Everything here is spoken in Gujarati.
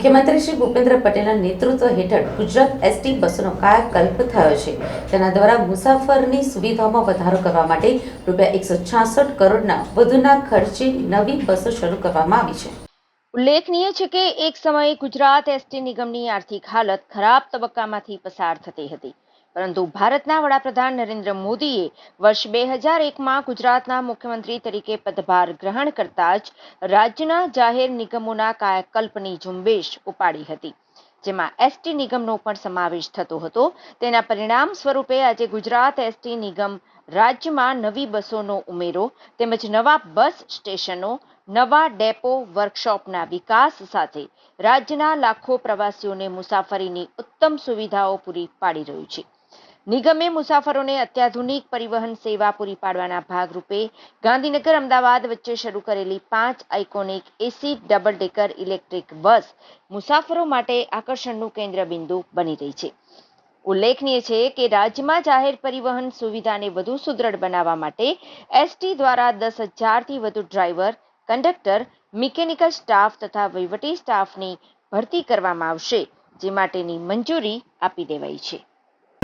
મુખ્યમંત્રી શ્રી ભૂપેન્દ્ર પટેલના નેતૃત્વ હેઠળ ગુજરાત એસટી બસોનો કાયાકલ્પ થયો છે. તેના દ્વારા મુસાફરની સુવિધાઓમાં વધારો કરવા માટે રૂપિયા એકસો છાસઠ કરોડના વધુના ખર્ચે નવી બસો શરૂ કરવામાં આવી છે. ઉલ્લેખનીય છે કે એક સમયે ગુજરાત એસટી નિગમની આર્થિક હાલત ખરાબ તબક્કામાંથી પસાર થતી હતી. પરંતુ ભારતના વડાપ્રધાન નરેન્દ્ર મોદીએ વર્ષ બે હજાર એકમાં ગુજરાતના મુખ્યમંત્રી તરીકે પદભાર ગ્રહણ કરતા જ રાજ્યના જાહેર નિગમોના કાયાકલ્પની ઝુંબેશ ઉપાડી હતી, જેમાં એસટી નિગમનો પણ સમાવેશ થતો હતો. તેના પરિણામ સ્વરૂપે આજે ગુજરાત એસટી નિગમ રાજ્યમાં નવી બસોનો ઉમેરો તેમજ નવા બસ સ્ટેશનો, નવા ડેપો, વર્કશોપના વિકાસ સાથે રાજ્યના લાખો પ્રવાસીઓને મુસાફરીની ઉત્તમ સુવિધાઓ પૂરી પાડી રહ્યું છે. નિગમે મુસાફરોને અત્યાધુનિક પરિવહન સેવા પૂરી પાડવાના ભાગરૂપે ગાંધીનગર અમદાવાદ વચ્ચે શરૂ કરેલી પાંચ iconic AC double decker electric bus મુસાફરો માટે આકર્ષણનું કેન્દ્ર બિંદુ બની રહી છે. ઉલ્લેખનીય છે કે રાજ્યમાં જાહેર પરિવહન સુવિધાને વધુ સુદૃઢ બનાવવા માટે એસટી દ્વારા દસ હજારથી વધુ ડ્રાઈવર, કંડક્ટર, મિકેનિકલ સ્ટાફ તથા વહીવટી સ્ટાફની ભરતી કરવામાં આવશે, જે માટેની મંજૂરી આપી દેવાઈ છે.